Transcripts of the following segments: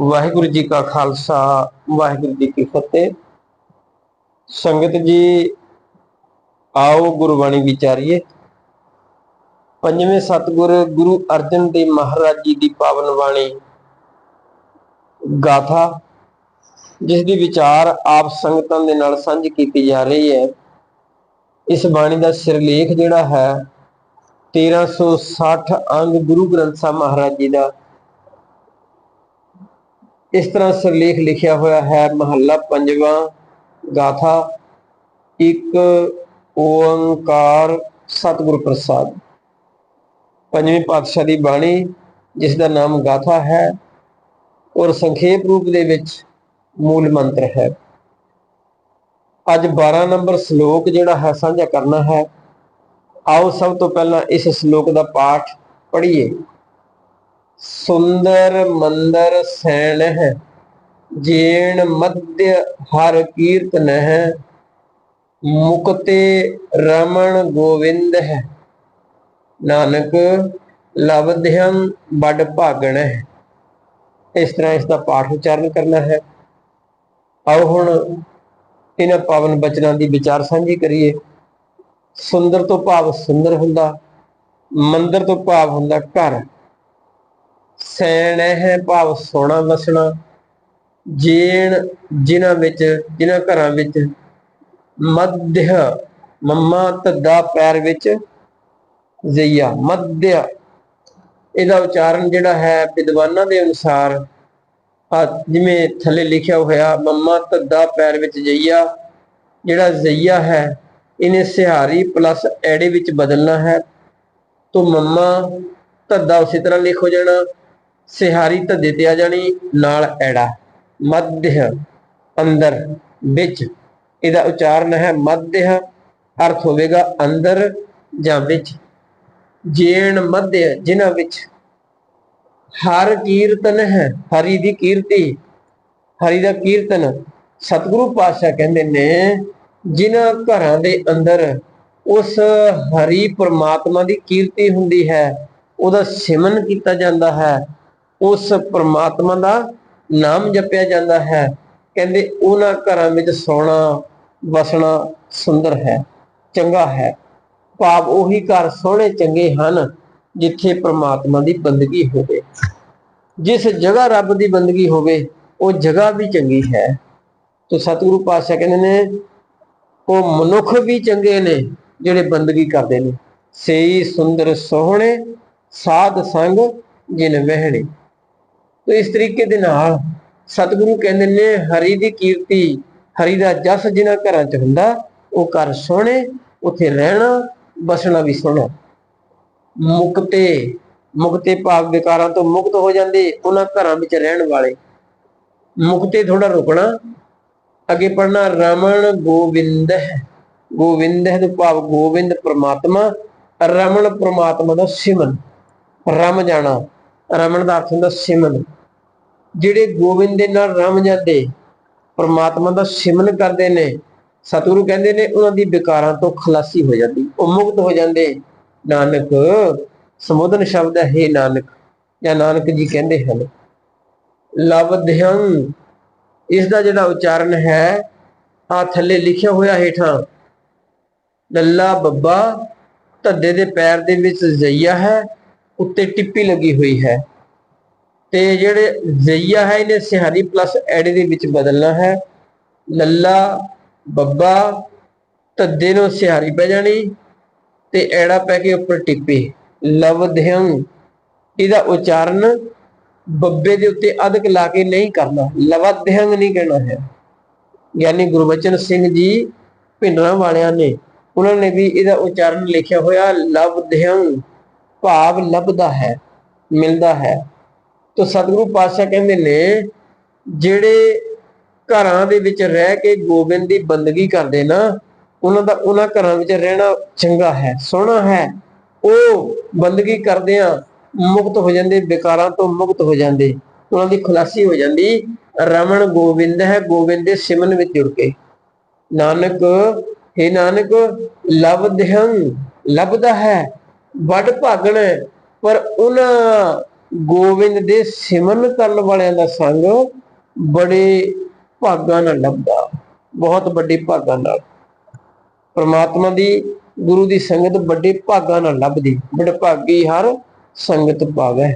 ਵਾਹਿਗੁਰੂ ਜੀ ਕਾ ਖਾਲਸਾ, ਵਾਹਿਗੁਰੂ ਜੀ ਕੀ ਫਤਿਹ। ਸੰਗਤ ਜੀ, ਆਓ ਗੁਰਬਾਣੀ ਵਿਚਾਰੀਏ। ਪੰਜਵੇਂ ਸਤਿਗੁਰ ਗੁਰੂ ਅਰਜਨ ਦੇਵ ਮਹਾਰਾਜ ਜੀ ਦੀ ਪਾਵਨ ਬਾਣੀ ਗਾਥਾ, ਜਿਸ ਦੀ ਵਿਚਾਰ ਆਪ ਸੰਗਤਾਂ ਦੇ ਨਾਲ ਸਾਂਝੀ ਕੀਤੀ ਜਾ ਰਹੀ ਹੈ। ਇਸ ਬਾਣੀ ਦਾ ਸਿਰਲੇਖ ਜਿਹੜਾ ਹੈ 1360 ਅੰਗ ਗੁਰੂ ਗ੍ਰੰਥ ਸਾਹਿਬ ਮਹਾਰਾਜ ਜੀ ਦਾ ਇਸ ਤਰ੍ਹਾਂ ਸਿਰਲੇਖ ਲਿਖਿਆ ਹੋਇਆ ਹੈ, ਮਹੱਲਾ ਪੰਜਵਾਂ ਗਾਥਾ, ਇੱਕ ਓੰਕਾਰ ਸਤਿਗੁਰ ਪ੍ਰਸਾਦ। ਪੰਜਵੇਂ ਪਾਤਸ਼ਾਹ ਦੀ ਬਾਣੀ, ਜਿਸ ਦਾ ਨਾਮ ਗਾਥਾ ਹੈ, ਔਰ ਸੰਖੇਪ ਰੂਪ ਦੇ ਵਿੱਚ ਮੂਲ ਮੰਤਰ ਹੈ। ਅੱਜ 12 ਨੰਬਰ ਸ਼ਲੋਕ ਜਿਹੜਾ ਹੈ, ਸਾਂਝਾ ਕਰਨਾ ਹੈ। ਆਓ ਸਭ ਤੋਂ ਪਹਿਲਾਂ ਇਸ ਸ਼ਲੋਕ ਦਾ ਪਾਠ ਪੜ੍ਹੀਏ। ਸੁੰਦਰ ਮੰਦਰ ਸੈਣ ਹੈ, ਜੇਣ ਮਧਿ ਹਰ ਕੀਰਤਨ ਹੈ ਮੁਕਤੇ ਰਮਣ ਗੋਵਿੰਦ ਹੈ। ਨਾਨਕ ਲਵਧਿਅੰ ਬੜ ਭਾਗਣ ਹੈ। ਇਸ ਤਰ੍ਹਾਂ ਇਸ ਦਾ ਪਾਠ ਉਚਾਰਨ ਕਰਨਾ ਹੈ। ਆਓ ਹੁਣ ਇਹਨਾਂ ਪਾਵਨ ਬਚਨਾਂ ਦੀ ਵਿਚਾਰ ਸਾਂਝੀ ਕਰੀਏ। ਸੁੰਦਰ ਤੋਂ ਭਾਵ ਸੁੰਦਰ ਹੁੰਦਾ, ਮੰਦਰ ਤੋਂ ਭਾਵ ਹੁੰਦਾ ਘਰ। ਸੈਣ ਹੈ ਭਾਵ ਸੋਣਾ ਵਸਣਾ। ਜੀਣ ਜਿਨ੍ਹਾਂ ਵਿੱਚ, ਜਿਨ੍ਹਾਂ ਘਰਾਂ ਵਿੱਚ ਮੱਧ ਮੰਮਾ ਤੱਦਾ ਪੈਰ ਵਿੱਚ ਜ਼ਈਆ ਮਧਿਆ ਇਹਦਾ ਉਚਾਰਨ ਜਿਹੜਾ ਹੈ ਵਿਦਵਾਨਾਂ ਦੇ ਅਨੁਸਾਰ ਜਿਵੇਂ ਥੱਲੇ ਲਿਖਿਆ ਹੋਇਆ, ਮੰਮਾ ਤੱਦਾ ਪੈਰ ਵਿੱਚ ਜਈਆ ਜਿਹੜਾ ਜ਼ਈਆ ਹੈ, ਇਹਨੇ ਸਿਹਾਰੀ ਪਲੱਸ ਐੜੇ ਵਿੱਚ ਬਦਲਣਾ ਹੈ। ਤੋਂ ਮੰਮਾ ਤੱਦਾ ਉਸੇ ਤਰ੍ਹਾਂ ਲਿਖ ਹੋ ਜਾਣਾ। ਸਿਹਾਰੀ ਧੱਦੇ ਤੇ ਆ ਜਾਣੀ, ਨਾਲ ਐੜਾ ਮੱਧ ਅੰਦਰ, ਵਿੱਚ। ਇਹਦਾ ਉਚਾਰਨ ਹੈ ਮੱਧ ਅਰਥ ਹੋਵੇਗਾ ਅੰਦਰ ਜਾਂ ਵਿੱਚ। ਜੇਣ ਮੱਧ ਜਿਨ੍ਹਾਂ ਵਿੱਚ ਹਰ ਕੀਰਤਨ ਹੈ, ਹਰੀ ਦੀ ਕੀਰਤੀ। ਹਰੀ ਦਾ ਕੀਰਤਨ ਸਤਿਗੁਰੂ ਪਾਤਸ਼ਾਹ ਕਹਿੰਦੇ ਨੇ, ਜਿਨ੍ਹਾਂ ਘਰਾਂ ਦੇ ਅੰਦਰ ਉਸ ਹਰੀ ਪ੍ਰਮਾਤਮਾ ਦੀ ਕੀਰਤੀ ਹੁੰਦੀ ਹੈ, ਉਹਦਾ ਸਿਮਨ ਕੀਤਾ ਜਾਂਦਾ ਹੈ। ਉਸ ਪਰਮਾਤਮਾ ਦਾ ਨਾਮ ਜਪਿਆ ਜਾਂਦਾ ਹੈ। ਕਹਿੰਦੇ ਉਹਨਾਂ ਘਰਾਂ ਵਿੱਚ ਸੋਣਾ, ਵਸਣਾ ਸੁੰਦਰ ਹੈ, ਚੰਗਾ ਹੈ। ਭਾਵ ਉਹੀ ਘਰ ਸੋਹਣੇ ਚੰਗੇ ਹਨ ਜਿੱਥੇ ਪ੍ਰਮਾਤਮਾ ਦੀ ਬੰਦਗੀ ਹੋਵੇ। ਜਿਸ ਜਗ੍ਹਾ ਰੱਬ ਦੀ ਬੰਦਗੀ ਹੋਵੇ, ਉਹ ਜਗ੍ਹਾ ਵੀ ਚੰਗੀ ਹੈ। ਤੋ ਸਤਿਗੁਰੂ ਪਾਤਸ਼ਾਹ ਕਹਿੰਦੇ ਨੇ, ਉਹ ਮਨੁੱਖ ਵੀ ਚੰਗੇ ਨੇ ਜਿਹੜੇ ਬੰਦਗੀ ਕਰਦੇ ਨੇ। ਸੇਈ ਸੁੰਦਰ ਸੋਹਣੇ ਸਾਧ ਸੰਗ ਜਿਨ ਵਹਿਣੇ। ਤੋ ਇਸ ਤਰੀਕੇ ਦੇ ਨਾਲ ਸਤਿਗੁਰੂ ਕਹਿੰਦੇ ਨੇ, ਹਰੀ ਦੀ ਕੀਰਤੀ, ਹਰੀ ਦਾ ਜਸ ਜਿਨ੍ਹਾਂ ਘਰਾਂ 'ਚ ਹੁੰਦਾ, ਉਹ ਘਰ ਸੋਹਣੇ, ਉੱਥੇ ਰਹਿਣਾ, ਬਸਣਾ ਵੀ ਸੋਹਣਾ। ਮੁਕਤੇ ਮੁਕਤੇ ਭਾਵ ਵਿਕਾਰਾਂ ਤੋਂ ਮੁਕਤ ਹੋ ਜਾਂਦੇ, ਉਹਨਾਂ ਘਰਾਂ ਵਿੱਚ ਰਹਿਣ ਵਾਲੇ। ਮੁਕਤੇ ਥੋੜਾ ਰੁਕਣਾ, ਅੱਗੇ ਪੜਨਾ ਰਮਣ ਗੋਵਿੰਦ ਹੈ। ਗੋਵਿੰਦ ਹੈ ਭਾਵ ਗੋਵਿੰਦ ਪ੍ਰਮਾਤਮਾ, ਰਮਣ ਪ੍ਰਮਾਤਮਾ ਦਾ ਸਿਮਨ ਰਮ ਜਾਣਾ, ਰਮਣ ਦਾ ਅਰਥ ਹੁੰਦਾ ਸਿਮਨ ਜਿਹੜੇ ਗੋਬਿੰਦ ਦੇ ਨਾਲ ਰਮ ਜਾਂਦੇ ਪਰਮਾਤਮਾ ਦਾ ਸਿਮਨ ਕਰਦੇ ਨੇ, ਸਤਿਗੁਰੂ ਕਹਿੰਦੇ ਨੇ ਉਹਨਾਂ ਦੀ ਵਿਕਾਰਾਂ ਤੋਂ ਖਲਾਸੀ ਹੋ ਜਾਂਦੀ, ਉਹ ਮੁਕਤ ਹੋ ਜਾਂਦੇ। ਨਾਨਕ ਸਮੋਧਨ ਸ਼ਬਦ ਹੈ ਨਾਨਕ, ਜਾਂ ਨਾਨਕ ਜੀ ਕਹਿੰਦੇ ਹਨ ਲਵਧਯੰ ਇਸ ਦਾ ਜਿਹੜਾ ਉਚਾਰਨ ਹੈ ਆ ਥੱਲੇ ਲਿਖਿਆ ਹੋਇਆ ਹੇਠਾਂ, ਲੱਲਾ ਬੱਬਾ ਧੱਦੇ ਦੇ ਪੈਰ ਦੇ ਵਿੱਚ ਜ਼ਈਆ ਹੈ, ਉੱਤੇ ਟਿੱਪੀ ਲੱਗੀ ਹੋਈ ਹੈ। ਤੇ ਜਿਹੜੇ ਜ਼ਈਆ ਹੈ, ਇਹਨੇ ਸਿਹਾਰੀ ਪਲੱਸ ਐੜੇ ਦੇ ਵਿੱਚ ਬਦਲਣਾ ਹੈ। ਲੱਲਾ, ਬੱਬਾ, ਧੱਦੇ ਨੂੰ ਸਿਹਾਰੀ ਪੈ ਜਾਣੀ ਤੇ ਐੜਾ ਪੈ ਕੇ ਉੱਪਰ ਟਿੱਪੀ। ਲਵਧਯੰ ਇਹਦਾ ਉਚਾਰਨ ਬੱਬੇ ਦੇ ਉੱਤੇ ਅਧਕ ਲਾ ਕੇ ਨਹੀਂ ਕਰਨਾ। ਲਵਧਯੰ ਨਹੀਂ ਕਹਿਣਾ ਹੈ। ਯਾਨੀ ਗੁਰਬਚਨ ਸਿੰਘ ਜੀ ਭਿੰਡਰਾਂ ਵਾਲਿਆਂ ਨੇ, ਉਹਨਾਂ ਨੇ ਵੀ ਇਹਦਾ ਉਚਾਰਨ ਲਿਖਿਆ ਹੋਇਆ ਲਵਧਯੰ ਭਾਵ ਲੱਭਦਾ ਹੈ, ਮਿਲਦਾ ਹੈ। ਤੋ ਸਤਿਗੁਰੂ ਪਾਤਸ਼ਾਹ ਕਹਿੰਦੇ ਨੇ, ਜਿਹੜੇ ਘਰਾਂ ਦੇ ਵਿੱਚ ਰਹਿ ਕੇ ਗੋਬਿੰਦ ਦੀ ਬੰਦਗੀ ਕਰਦੇ ਨਾ, ਉਹਨਾਂ ਦਾ, ਉਹਨਾਂ ਘਰਾਂ ਵਿੱਚ ਰਹਿਣਾ ਚੰਗਾ ਹੈ, ਸੋਹਣਾ ਹੈ। ਉਹ ਬੰਦਗੀ ਕਰਦੇ ਆ, ਮੁਕਤ ਹੋ ਜਾਂਦੇ, ਵਿਕਾਰਾਂ ਤੋਂ ਮੁਕਤ ਹੋ ਜਾਂਦੇ, ਉਹਨਾਂ ਦੀ ਖੁਲਾਸੀ ਹੋ ਜਾਂਦੀ, ਰਮਣ ਗੋਬਿੰਦ ਹੈ, ਗੋਬਿੰਦ ਦੇ ਸਿਮਨ ਵਿੱਚ ਜੁੜ ਕੇ। ਨਾਨਕ हे ਨਾਨਕ ਲਬਧੰ ਲੱਭਦਾ ਹੈ, ਵੱਡ ਭਾਗਣ ਪਰ ਉਹਨਾਂ ਗੋਬਿੰਦ ਦੇ ਸਿਮਰਨ ਕਰਨ ਵਾਲਿਆਂ ਦਾ ਸੰਗ ਬੜੇ ਭਾਗਾਂ ਨਾਲ ਲੱਭਦਾ, ਬਹੁਤ ਵੱਡੇ ਭਾਗਾਂ ਨਾਲ। ਪਰਮਾਤਮਾ ਦੀ, ਗੁਰੂ ਦੀ ਸੰਗਤ ਵੱਡੇ ਭਾਗਾਂ ਨਾਲ ਲੱਭਦੀ। ਬੜੇ ਭਾਗੀ ਹਰ ਸੰਗਤ ਪਾਵੈ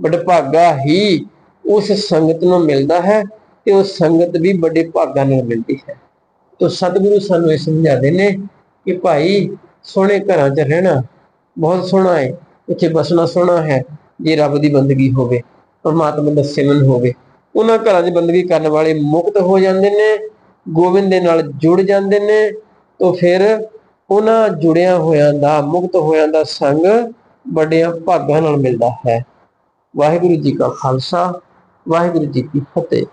ਬੜੇ ਭਾਗਾ ਹੀ ਉਸ ਸੰਗਤ ਨੂੰ ਮਿਲਦਾ ਹੈ ਤੇ ਉਹ ਸੰਗਤ ਵੀ ਵੱਡੇ ਭਾਗਾਂ ਨਾਲ ਮਿਲਦੀ ਹੈ। ਤੋ ਸਤਿਗੁਰੂ ਸਾਨੂੰ ਇਹ ਸਮਝਾਉਂਦੇ ਨੇ ਕਿ ਭਾਈ, ਸੋਹਣੇ ਘਰਾਂ 'ਚ ਰਹਿਣਾ, ਬਹੁਤ ਸੋਹਣਾ ਹੈ ਇੱਥੇ ਬਸਣਾ ਸੋਹਣਾ ਹੈ ਜੇ ਰੱਬ ਦੀ ਬੰਦਗੀ ਹੋਵੇ, ਪਰਮਾਤਮਾ ਦਾ ਸਿਮਨ ਹੋਵੇ, ਉਹਨਾਂ ਘਰਾਂ 'ਚ ਬੰਦਗੀ ਕਰਨ ਵਾਲੇ ਮੁਕਤ ਹੋ ਜਾਂਦੇ ਨੇ, ਗੋਬਿੰਦ ਦੇ ਨਾਲ ਜੁੜ ਜਾਂਦੇ ਨੇ, ਤੋਂ ਫਿਰ ਉਹਨਾਂ ਜੁੜਿਆ ਹੋਇਆਂ ਦਾ, ਮੁਕਤ ਹੋਇਆਂ ਦਾ ਸੰਗ ਵੱਡਿਆਂ ਭਾਗਾਂ ਨਾਲ ਮਿਲਦਾ ਹੈ। ਵਾਹਿਗੁਰੂ ਜੀ ਕਾ ਖਾਲਸਾ, ਵਾਹਿਗੁਰੂ ਜੀ ਕੀ ਫਤਿਹ।